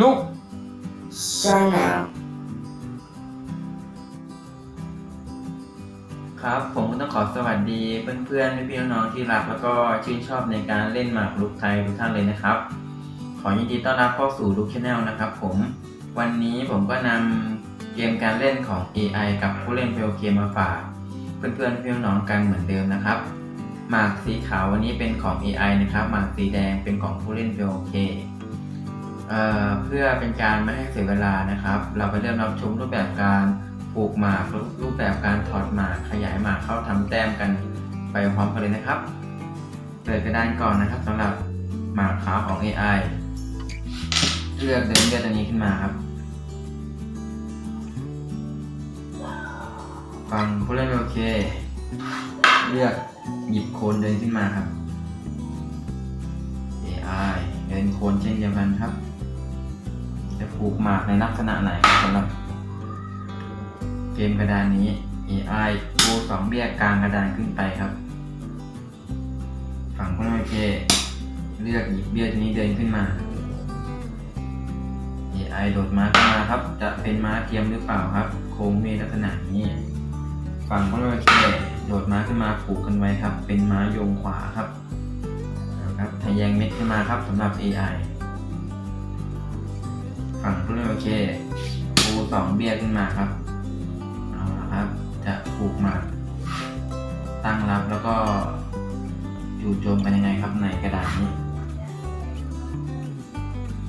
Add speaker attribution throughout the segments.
Speaker 1: ลูก
Speaker 2: Channel
Speaker 1: ครับ ผมก็ต้องขอสวัสดีเพื่อนๆพี่ๆน้องๆที่รักแล้วก็ชื่นชอบในการเล่นหมากรุกไทยทุกท่านเลยนะครับ ขอยินดีต้อนรับเข้าสู่ลุกชาแนลนะครับ ผมวันนี้ผมก็นำเกมการเล่นของ AI กับผู้เล่นเปลเกมมาฝากเพื่อนๆพี่ๆน้องๆกันเหมือนเดิมนะครับหมากสีขาววันนี้เป็นของ AI นะครับหมากสีแดงเป็นของผู้เล่นเปลเค เพื่อเป็นการไม่ให้เสียเวลานะครับ เราไปเริ่มรับชมรูปแบบการปลูกหมากรูปแบบการถอดหมากขยายหมากเข้าทำแต้มกันไปพร้อมกันเลยนะครับเปิดกระดานก่อนนะครับสำหรับหมากขาวของ AI เลือกเดินเลือกตัวนี้ขึ้นมาครับฟังผู้เล่นโอเค เลือกหยิบโคนเดินขึ้นมาครับ AI เดินโคนเช่นเดียวกันครับ จะผูกหมากในลักษณะไหนครับสำหรับเกมกระดานนี้ AI ปูสองเบี้ยกลางกระดานขึ้นไปครับ ฝั่งผู้เล่นโอเคเลือกหยิบเบี้ยตัวนี้เดินขึ้นมา AI โดดม้าขึ้นมาครับ จะเป็นม้าเทียมหรือเปล่าครับ โค้งเมลักษณะนี้ ฝั่งผู้เล่นโอเคโดดม้าขึ้นมาผูกกันไว้ครับ เป็นม้าโยงขวาครับนะครับทะแยงเม็ดขึ้นมาครับสำหรับ AI ฝั่งผู้เล่นโอเคปูสองเบี้ยขึ้นมาครับ เอาละครับ จะผูกมาตั้งรับแล้วก็จู่โจมกันยังไงครับในกระดาษนี้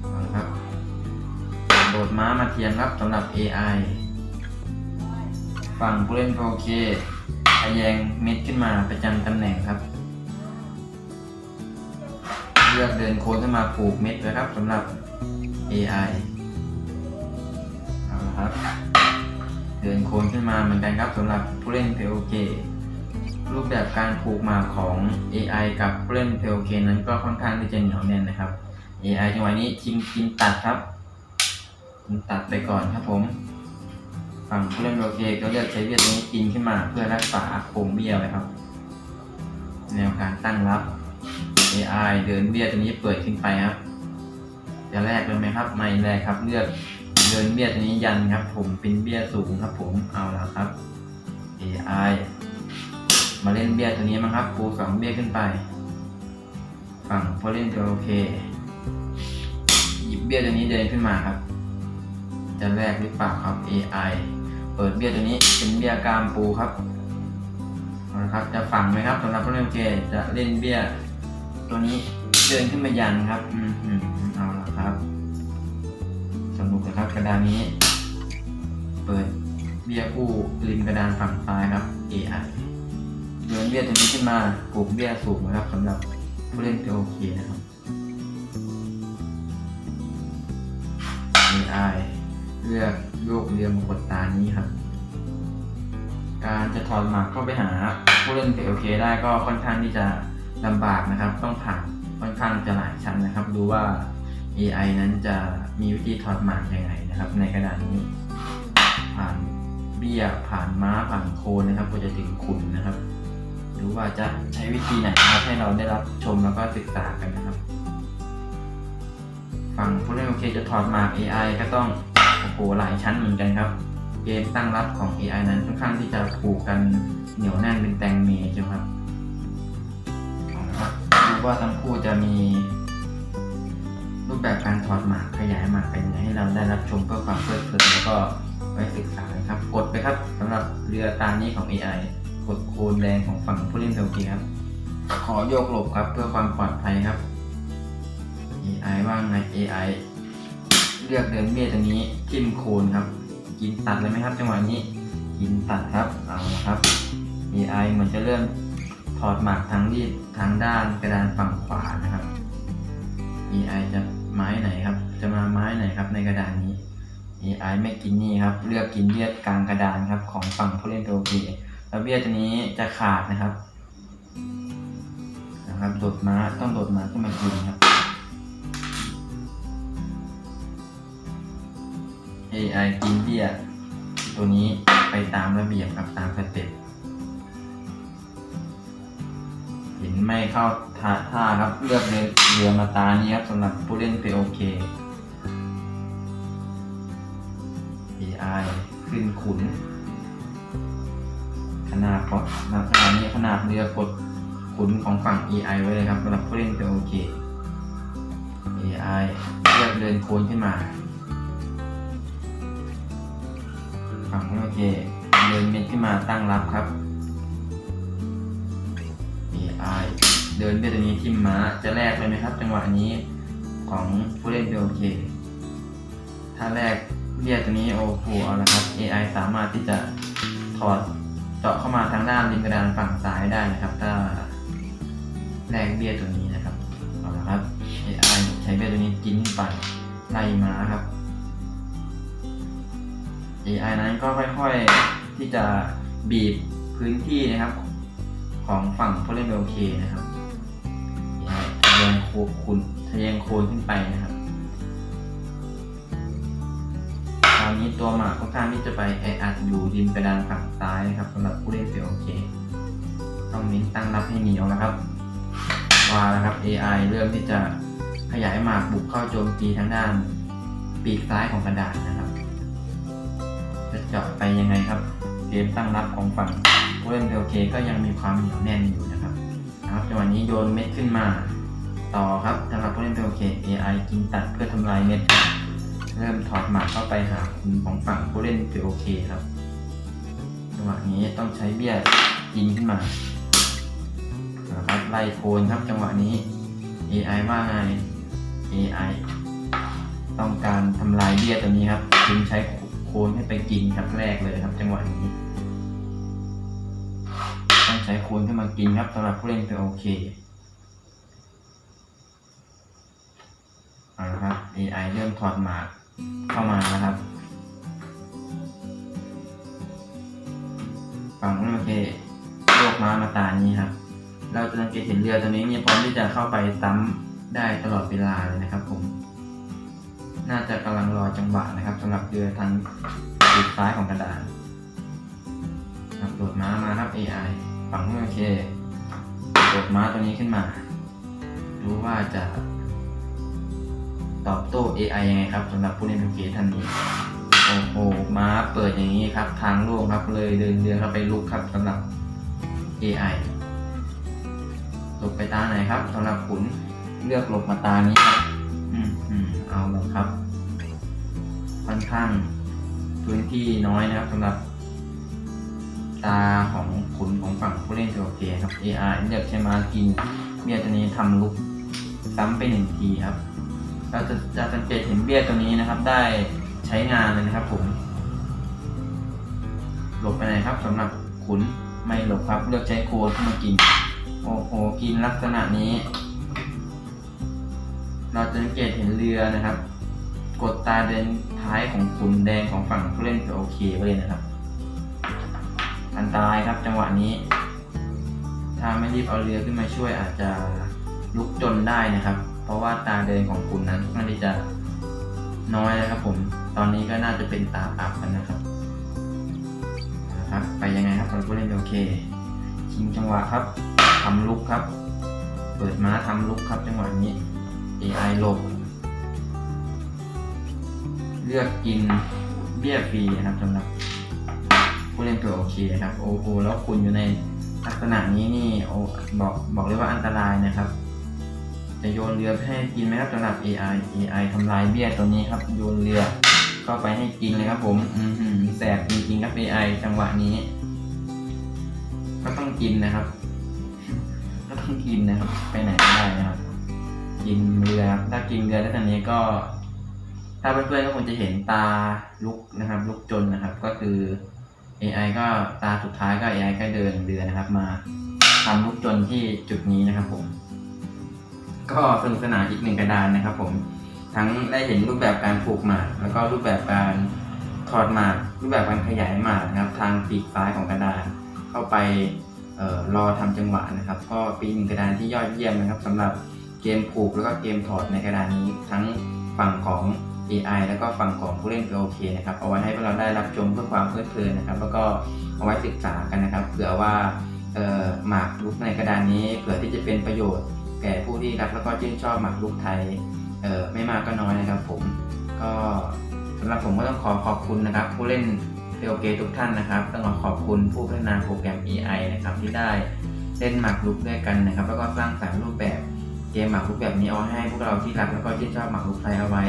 Speaker 1: เอาละครับโดดม้ามาเทียมครับสำหรับ AI ฝั่งผู้เล่นโอเคทะแยงเม็ดขึ้นมาประจำตำแหน่งครับ เลือกเดินโค้งขึ้นมาผูกเม็ดไว้ครับสำหรับ AI เดินโค้งขึ้นมาเหมือนกันครับสำหรับผู้เล่น POK รูปแบบการผูกหมากของ AI กับผู้เล่น POK นั้นก็ค่อนข้างที่จะเหนียวแน่นนะครับ AI จังหวะนี้ชิงกินตัดครับกินตัดไปก่อนครับผม ฝั่งผู้เล่น POK ก็เลือกใช้เวียดนี้กินขึ้นมาเพื่อรักษาโครงเบี้ยไว้ครับ แนวการตั้งรับ AI เดินเบี้ยตัวนี้เปิดขึ้นไปครับจะแรกเลยไหมครับไม่แรกครับเลือก เดินเบียตัวนี้ยันครับผมเป็นเบี้ยสูงครับผมเอาแล้วครับ AI มาเล่นเบี้ยตัวนี้มั้งครับปูสองเบี้ยขึ้นไป ฝั่งผู้เล่นตัวโอเค หยิบเบี้ยตัวนี้เดินขึ้นมาครับ จะแรกหรือเปล่าครับ AI เปิดเบี้ยตัวนี้เป็นเบี้ยกรามปูครับเอาละครับจะฝังไหมครับสำหรับผู้เล่นโอเค จะเล่นเบี้ยตัวนี้เดินขึ้นมายันครับ อืม นะครับกระดานนี้ เปิดเบี้ยคู่ริมกระดานฝั่งซ้ายครับ AI เดินเบี้ยตัวนี้ขึ้นมาปลูกเบี้ยสูงนะครับสำหรับผู้เล่นโอเคนะครับ AI เลือกโยกเรียมกดตานี้ครับ การจะถอดหมากเข้าไปหาผู้เล่นโอเคได้ก็ค่อนข้างที่จะลำบากนะครับ ต้องผ่านค่อนข้างจะหลายชั้นนะครับ ดูว่า AI นั้นจะมีวิธีถอดหมากยังไงนะครับ ในกระดานนี้ ผ่านเบี้ยผ่านม้าผ่านโคนนะครับก็จะถึงขุนนะครับ หรือว่าจะใช้วิธีไหนนะครับให้เราได้รับชมแล้วก็ศึกษากันนะครับ ฝั่งผู้เล่นโอเคจะถอดหมาก AI ก็ต้องโอ้โหหลายชั้นเหมือนกันครับ เกมตั้งรับของ AI นั้นค่อนข้างที่จะผูกกันเหนียวแน่นเป็นแตงเมใช่ไหมครับเอาละครับดูว่าทั้งคู่จะมี รูปแบบการถอดหมากขยายหมากเป็นยังไงให้เราได้รับชมเพื่อความเพลิดเพลินแล้วก็ไว้ศึกษานะครับ กดไปครับสำหรับเรือตามนี้ของ AI กดโคนแดงของฝั่งผู้เล่นโอเคครับ ขอโยกหลบครับเพื่อความปลอดภัยครับ AI ว่างไง AI เลือกเดินเบี้ยตัวนี้ทิมโคนครับ กินตัดเลยไหมครับจังหวะนี้กินตัดครับเอาละครับ AI เหมือนจะเริ่มถอดหมากทางรีดทางด้านกระดานฝั่งขวานะครับ AI จะ ไม้ไหนครับ จะมาไม้ไหนครับในกระดานนี้ AI ไม่กินนี่ครับ เลือกกินเบี้ยกลางกระดานครับ ของฝั่งผู้เล่นตัวโอเคแล้วเบี้ยตัวนี้จะขาดนะครับ นะครับโดดม้าต้องโดดม้าขึ้นมากินครับ AI กินเบี้ยตัวนี้ไปตามระเบียบครับตามสเต็ป ห็นไม่เข้าท่าทาครับเลือกเรือมาตานี้ครับสำหรับผู้เล่น POK AI ขึ้นขุน ขนาดของขนาดนี้ขนาดเรือกดขุนของฝั่ง AI ไว้เลยครับสำหรับผู้เล่นเป็นโอเค AI เลือกเดินโคนขึ้นมา ฝั่งโอเค เดินเม็ดขึ้นมาตั้งรับครับ AI เดินเบียตัวนี้ทิมม้าจะแลกเลยไหมครับ จังหวะนี้ของผู้เล่นเป็นโอเค ถ้าแลกเบี้ยตัวนี้โอ้โหเอาละครับ AI สามารถที่จะถอดเจาะเข้ามาทางด้านริมกระดานฝั่งซ้ายได้นะครับ ถ้าแลกเบี้ยตัวนี้นะครับเอาละครับ AI ใช้เบี้ยตัวนี้กินไปไล่ม้าครับ AI นั้นก็ค่อยๆที่จะบีบพื้นที่นะครับ ของฝั่งผู้เล่นโอเคนะครับทะแยงโคคุณทะแยงโคนขึ้นไปนะครับคราวนี้ตัวหมากค่อนข้างที่จะไปแออัดอยู่ริมกระดานฝั่งซ้ายนะครับสำหรับผู้เล่นโอเคต้องเน้นตั้งรับให้เหนียวนะครับว่าแล้วครับ AI เริ่มที่จะขยายหมากบุกเข้าโจมตีทางด้านปีกซ้ายของกระดานนะครับ จะเจาะไปยังไงครับ เกมตั้งรับของฝั่งผู้เล่นโอเคก็ยังมีความเหนียวแน่นอยู่นะครับนะครับจังหวะนี้โยนเม็ดขึ้นมา ต่อครับสำหรับผู้เล่นโอเค AI กินตัดเพื่อทำลายเม็ด เริ่มถอดหมากเข้าไปหาคุณของฝั่งผู้เล่นโอเคครับจังหวะนี้ต้องใช้เบี้ยยิงขึ้นมานะครับไล่โคนครับจังหวะนี้ AI ว่าไง AI ต้องการทำลายเบี้ยตัวนี้ครับจึงใช้โค คนให้ไปกินครับแรกเลยครับจังหวะนี้ ต้องใช้โคนขึ้นมากินครับสำหรับผู้เล่นเป็นโอเคเอาละครับ AI เริ่มถอดหมากเข้ามานะครับฝั่งโอเคโยกม้ามาตานี้ครับ เราจะสังเกตเห็นเรือตัวนี้เนี่ยพร้อมที่จะเข้าไปซ้ำได้ตลอดเวลาเลยนะครับผม น่าจะกำลังรอจังหวะนะครับสำหรับเรือทางปีกซ้ายของกระดานครับโดดม้ามาครับ AI ฝั่งนู้นโอเคโดดม้าตัวนี้ขึ้นมา รู้ว่าจะตอบโต้ AI ยังไงครับสำหรับผู้เล่นโอเคท่านนี้โอ้โหม้าเปิดอย่างนี้ครับ ทางโล่งครับเลยเดินเรือเข้าไปลุกครับสำหรับ AI หลบไปตาไหนครับสำหรับขุนเลือกหลบมาตานี้ครับ อืมเอาล้วครับ ค่อนข้างพื้นที่น้อยนะครับสำหรับ ตาของขุนของฝั่งผู้เล่นโอเคครับ AI เลือกใช้มากินเบี้ยตัวนี้ทำลุกซ้ำไปหนึ่งทีครับเราจะจะสังเกตเห็นเบี้ยตัวนี้นะครับ ได้ใช้งานเลยนะครับผม หลบไปไหนครับสำหรับขุนไม่หลบครับ เลือกใช้โคนเข้ามากิน โอ้โหกินลักษณะนี้ เราจะสังเกตเห็นเรือนะครับ กดตาเดินท้ายของขุนแดงของฝั่งผู้เล่นจะโอเคไว้เลยนะครับ อันตรายครับจังหวะนี้ ถ้าไม่รีบเอาเรือขึ้นมาช่วยอาจจะลุกจนได้นะครับ เพราะว่าตาเดินของคุณนั้นค่อนข้าจะน้อยนะครับผม ตอนนี้ก็น่าจะเป็นตาอับกันนะครับนะครับไปยังไงครับสำหรับผู้เล่นโอเคชิงจังหวะครับทำลุกครับ เปิดม้าทำลุกครับจังหวะนี้ AI หลบ เลือกกินเบี้ยฟรีนะครับสำหรับผู้เล่นตัวโอเคนะครับโอ้โหแล้วคุณอยู่ในลักษณะนี้นี่โอบอกบอกเลยว่าอันตรายนะครับ จะโยนเรือให้กินไหมครับสำหรับ AI AI ทำลายเบี้ยตัวนี้ครับ โยนเรือเข้าไปให้กินเลยครับผมอือหือแสบจริงๆครับ AI จังหวะนี้ ก็ต้องกินนะครับ ก็ต้องกินนะครับ ไปไหนไม่ได้นะครับ กินเรือครับถ้ากินเรือแล้วตอนนี้ก็ ถ้าเพื่อนๆก็คงจะเห็นตาลุกนะครับ ลุกจนนะครับ ก็คือ AI ก็ตาสุดท้ายก็ AI ก็เดินเรือนะครับ มาทำลุกจนที่จุดนี้นะครับ ผม ก็สนุกสนานอีกหนึ่งกระดานนะครับ ผมทั้งได้เห็นรูปแบบการผูกหมากแล้วก็รูปแบบการถอดหมากรูปแบบการขยายหมากนะครับ ทางปีกซ้ายของกระดานเข้าไปออรอทำจังหวะนะครับ ก็ป็นหนึ่งกระดานที่ยอดเยี่ยมนะครับสำหรับ เกมผูกแล้วก็เกมถอดในกระดานนี้ทั้งฝั่งของ AI แล้วก็ฝั่งของผู้เล่นโอเคนะครับเอาไว้ให้พวกเราได้รับชมเพื่อความเพลิดเพลินนะครับ แล้วก็เอาไว้ศึกษากันนะครับเผื่อว่าหมากรุกในกระดานนี้เผื่อที่จะเป็นประโยชน์ แก่ผู้ที่รักแล้วก็ชื่นชอบหมากรุกไทยไม่มากก็น้อยนะครับ ผมก็สำหรับผมก็ต้องขอขอบคุณนะครับ ผู้เล่น POK ทุกท่านนะครับต้องขอขอบคุณผู้พัฒนาโปรแกรม AI นะครับที่ได้เล่นหมากรุกด้วยกันนะครับ แล้วก็สร้างสรรค์รูปแบบ เกมหมากรุกแบบนี้เอาให้พวกเราที่รักแล้วก็ที่ชอบหมากรุกไทยเอาไว้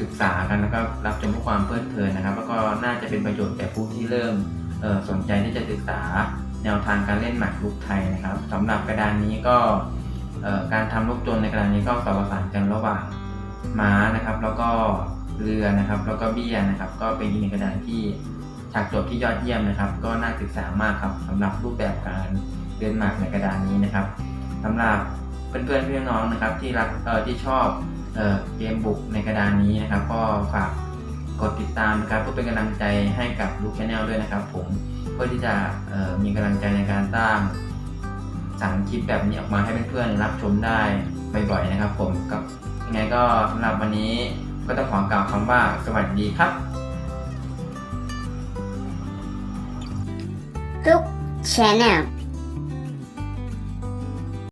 Speaker 1: ศึกษากันแล้วก็รับชมเพื่อความเพลิดเพลินนะครับ แล้วก็น่าจะเป็นประโยชน์แก่ผู้ที่เริ่มสนใจที่จะศึกษาแนวทางการเล่นหมากรุกไทยนะครับสำหรับกระดานนี้ก็การทำลูกจนในกระดานนี้ก็สอดประสานกันระหว่างม้านะครับ แล้วก็เรือนะครับ แล้วก็เบี้ยนะครับ ก็เป็นอีกหนึ่งกระดานที่ฉากจบที่ยอดเยี่ยมนะครับ ก็น่าศึกษามากครับสำหรับรูปแบบการเล่นหมากในกระดานนี้นะครับสำหรับ เพื่อนๆพี่น้องนะครับที่รักเอ่อที่ชอบเอ่อเกมบุกในกระดานนี้นะครับ ก็ฝากกดติดตามนะครับเพื่อเป็นกำลังใจให้กับลูกแชนแนลด้วยนะครับ ผมเพื่อที่จะเอ่อมีกำลังใจในการสร้างสรรค์คลิปแบบนี้ออกมาให้เพื่อนๆรับชมได้บ่อยๆนะครับ ผมกับยังไงก็สำหรับวันนี้ก็ต้องขอกล่าวคำว่าสวัสดีครับ
Speaker 2: Look Channel